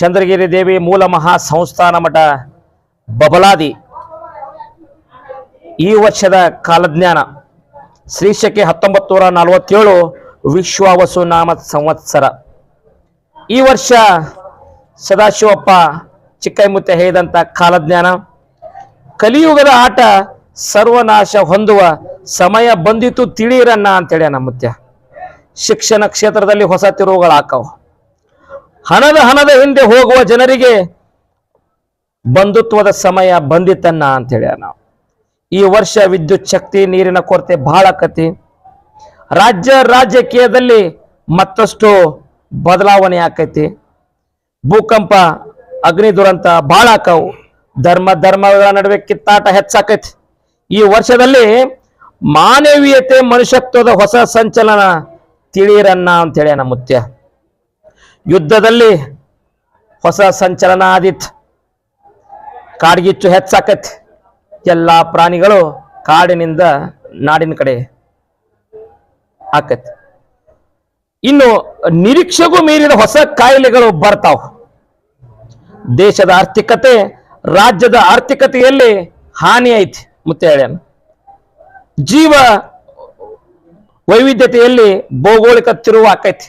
ಚಂದ್ರಗಿರಿ ದೇವಿ ಮೂಲ ಮಹಾ ಸಂಸ್ಥಾನ ಮಠ ಬಬಲಾದಿ. ಈ ವರ್ಷದ ಕಾಲಜ್ಞಾನ ಶ್ರೀಶಕ್ಕೆ ಹತ್ತೊಂಬತ್ತು ನೂರ ನಲವತ್ತೇಳು ನಾಮ ಸಂವತ್ಸರ. ಈ ವರ್ಷ ಸದಾಶಿವಪ್ಪ ಚಿಕ್ಕೈಮುತ್ತೆ ಹೇಳಿದಂಥ ಕಾಲಜ್ಞಾನ. ಕಲಿಯುಗದ ಆಟ ಸರ್ವನಾಶ ಹೊಂದುವ ಸಮಯ ಬಂದಿತು ತಿಳಿಯಿರಣ್ಣ ಅಂತೇಳಿ ನಮ್ಮ ಶಿಕ್ಷಣ ಕ್ಷೇತ್ರದಲ್ಲಿ ಹೊಸ ತಿರುವುಗಳಾಕವು. ಹಣದ ಹಣದ ಹಿಂದೆ ಹೋಗುವ ಜನರಿಗೆ ಬಂಧುತ್ವದ ಸಮಯ ಬಂದಿತ್ತನ್ನ ಅಂತೇಳಿ ನಾವು. ಈ ವರ್ಷ ವಿದ್ಯುತ್ ಶಕ್ತಿ, ನೀರಿನ ಕೊರತೆ ಬಹಳ ಕತಿ ರಾಜ್ಯ ರಾಜಕೀಯದಲ್ಲಿ ಮತ್ತಷ್ಟು ಬದಲಾವಣೆ ಆಕೈತಿ. ಭೂಕಂಪ, ಅಗ್ನಿ ದುರಂತ ಬಹಳ ಆಕವು. ಧರ್ಮ, ಧರ್ಮಗಳ ನಡುವೆ ಕಿತ್ತಾಟ ಹೆಚ್ಚಾಕೈತಿ. ಈ ವರ್ಷದಲ್ಲಿ ಮಾನವೀಯತೆ, ಮನುಷ್ಯತ್ವದ ಹೊಸ ಸಂಚಲನ ತಿಳಿಯರನ್ನ ಅಂತ ನಮ್ಮ ಮುತ್ಯ ಯುದ್ಧದಲ್ಲಿ ಹೊಸ ಸಂಚಲನ ಆದಿತ್ತು ಕಾಡ್ಗಿಚ್ಚು ಹೆಚ್ಚಾಕೈತಿ. ಎಲ್ಲ ಪ್ರಾಣಿಗಳು ಕಾಡಿನಿಂದ ನಾಡಿನ ಕಡೆ ಆಕೈತಿ. ಇನ್ನು ನಿರೀಕ್ಷೆಗೂ ಮೀರಿದ ಹೊಸ ಕಾಯಿಲೆಗಳು ಬರ್ತಾವ. ದೇಶದ ಆರ್ಥಿಕತೆ ರಾಜ್ಯದ ಆರ್ಥಿಕತೆಯಲ್ಲಿ ಹಾನಿ ಐತಿ ಮುತ್ತೆ ಹೇಳ್ಯಾನ ಜೀವ ವೈವಿಧ್ಯತೆಯಲ್ಲಿ ಭೌಗೋಳಿಕ ತಿರುವು ಆಕೈತಿ.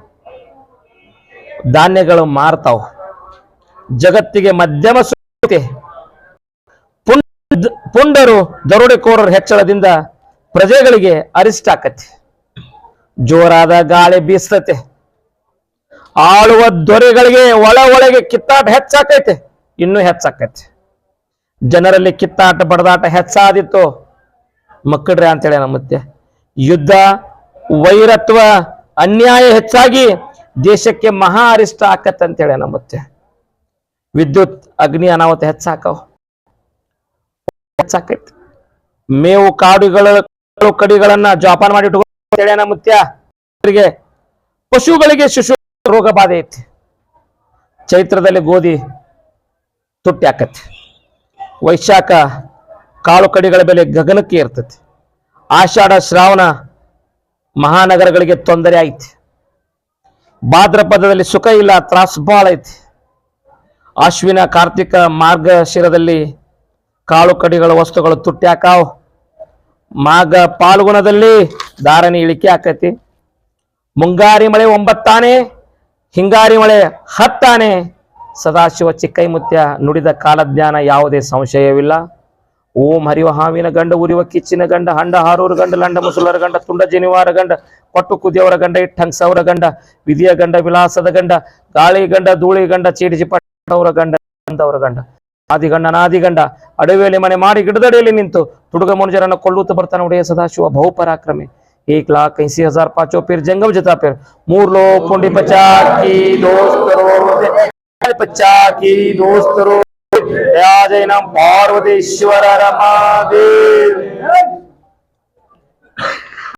ಧಾನ್ಯಗಳು ಮಾರ್ತಾವ. ಜಗತ್ತಿಗೆ ಮಧ್ಯಮ ಸುತ್ತೆ ಪುಂಡ್, ಪುಂಡರು ದರೋಡೆಕೋರರ ಹೆಚ್ಚಳದಿಂದ ಪ್ರಜೆಗಳಿಗೆ ಅರಿಷ್ಟ ಆಕತಿ. ಜೋರಾದ ಗಾಳಿ ಬೀಸ್ತತೆ. ಆಳುವ ದೊರೆಗಳಿಗೆ ಒಳ ಒಳಗೆ ಕಿತ್ತಾಟ ಹೆಚ್ಚಾಕೈತೆ, ಇನ್ನೂ ಹೆಚ್ಚಾಕೈತೆ. ಜನರಲ್ಲಿ ಕಿತ್ತಾಟ ಬಡದಾಟ ಹೆಚ್ಚಾದಿತ್ತು. ಮಕ್ಕಳ್ರೆ ಅಂತೇಳಿ ನಮ್ಮ ಯುದ್ಧ, ವೈರತ್ವ, ಅನ್ಯಾಯ ಹೆಚ್ಚಾಗಿ ದೇಶಕ್ಕೆ ಮಹಾ ಅರಿಷ್ಟ ಆಕತ್ತೆ ಅಂತೇಳಿ ಹೇಳ ಮತ್ತೆ ವಿದ್ಯುತ್, ಅಗ್ನಿ ಅನಾಹುತ ಹೆಚ್ಚಾಕವ್. ಹೆಚ್ಚಾಕೈತಿ. ಮೇವು ಕಾಡುಗಳ ಕಡಿಗಳನ್ನ ಜೋಪಾನ ಮಾಡಿ ಇಟ್ಕೊಳ್ಳಿ ನಮ್ಮ ಮುತ್ಯ ಪಶುಗಳಿಗೆ ಶಿಶು ರೋಗ ಬಾಧೆ ಐತಿ. ಚೈತ್ರದಲ್ಲಿ ಗೋಧಿ ತುಟ್ಟಿ ಆಕತಿ ವೈಶಾಖ ಕಾಳು ಕಡಿಗಳ ಬೆಲೆ ಗಗನಕ್ಕೆ ಇರ್ತತಿ ಆಷಾಢ, ಶ್ರಾವಣ ಮಹಾನಗರಗಳಿಗೆ ತೊಂದರೆ ಐತಿ. ಭಾದ್ರಪದದಲ್ಲಿ ಸುಖ ಇಲ್ಲ, ತ್ರಾಸ ಭಾಳ ಐತಿ. ಅಶ್ವಿನ ಕಾರ್ತಿಕ ಮಾರ್ಗ ಶಿರದಲ್ಲಿ ಕಾಳು ಕಡಿಗಳ ವಸ್ತುಗಳು ತುಟ್ಟಿ ಹಾಕಾವ್. ಮಾಘ ಪಾಲ್ಗುಣದಲ್ಲಿ ಧಾರಣಿ ಇಳಿಕೆ ಆಕೈತಿ. ಮುಂಗಾರಿ ಮಳೆ ಒಂಬತ್ತಾನೆ, ಹಿಂಗಾರಿ ಮಳೆ ಹತ್ತಾನೆ. ಸದಾಶಿವ ಚಿಕ್ಕೈಮುತ್ಯ ನುಡಿದ ಕಾಲಜ್ಞಾನ ಯಾವುದೇ ಸಂಶಯವಿಲ್ಲ. ಓಂ ಹರಿವ ಹಾವಿನ ಗಂಡ, ಉರಿವ ಕಿಚ್ಚಿನ ಗಂಡ, ಹಂಡ ಹಾರೂರು ಗಂಡ, ಲಂಡ ಮುಸುಲರ ಗಂಡ, ತುಂಡ ಜನಿವಾರ ಗಂಡ ಕೊಟ್ಟು ಕುದಿಯವರ ಗಂಡ ಇಟ್ಟಂಗ್ ಸೌರ ಗಂಡ ವಿಧಿಯ ಗಂಡ ವಿಲಾಸದ ಗಂಡ ಗಾಳಿ ಗಂಡ ಧೂಳಿ ಗಂಡ ಚೀಡಿಸಿ ಪಟ್ಟವರ ಗಂಡ ಗಂಡವರ ಗಂಡ ಆದಿಗಂಡ ನಾದಿಗಂಡ ಅಡವಿಯಲ್ಲಿ ಮನೆ ಮಾಡಿ ಗಿಡದಡಿಯಲ್ಲಿ ನಿಂತು ತುಡುಗ ಮನುಜರನ್ನು ಕೊಲ್ಲುತ್ತಾ ಬರ್ತಾನೆ ಒಡೆಯ ಸದಾಶಿವ ಬಹುಪರಾಕ್ರಮಿ एक लाख ऐसी हजार पांचों फिर जंगम जता फिर मूर लो पुंडी पचा की दोस्त रो पचा की दोस्त रो जय नाम पार्वतीश्वर रमादेव